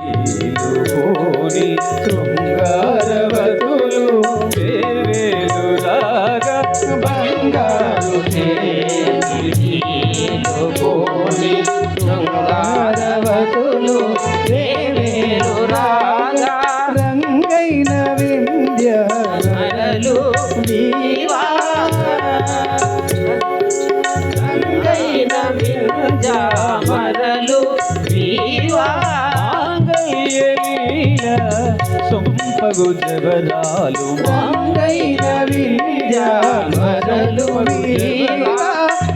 పోని శృంగారవతులు వేవేలులాగా బంగారు పోని శృంగారవతులు వేవేలు రాగా రంగైన వింధ్య మరలు మాంగళ్యలీల సొంపగు జవరాలు మంగైన వింజ మరలు వీవా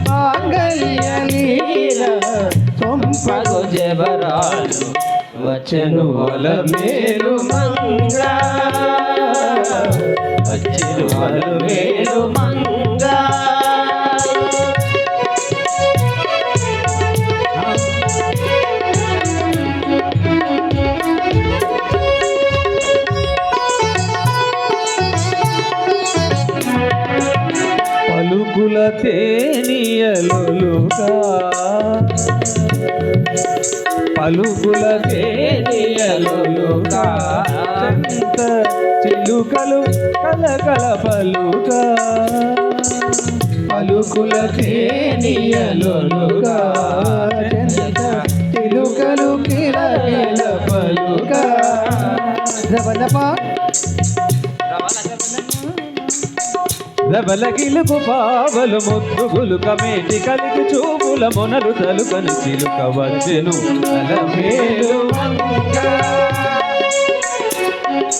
మాంగళ్యలీల పంపగు జబరాలు వచ్చను వల మేలు మంగ వచ్చను వల మేలు మంగ పలుకుల తేనియలుగా పలుకుల తేనియలుగా చెంత చిలుకలు కలకల పలుగా పలుకుల తేనియలుగా చెంత చిలుకలు కిలకిల పలుగా జబలపా పావలు ముద్దుగులు కమేటి కలిగి చూపుల మొనలు తలుకను చిలుక వచ్చెను అలమేలు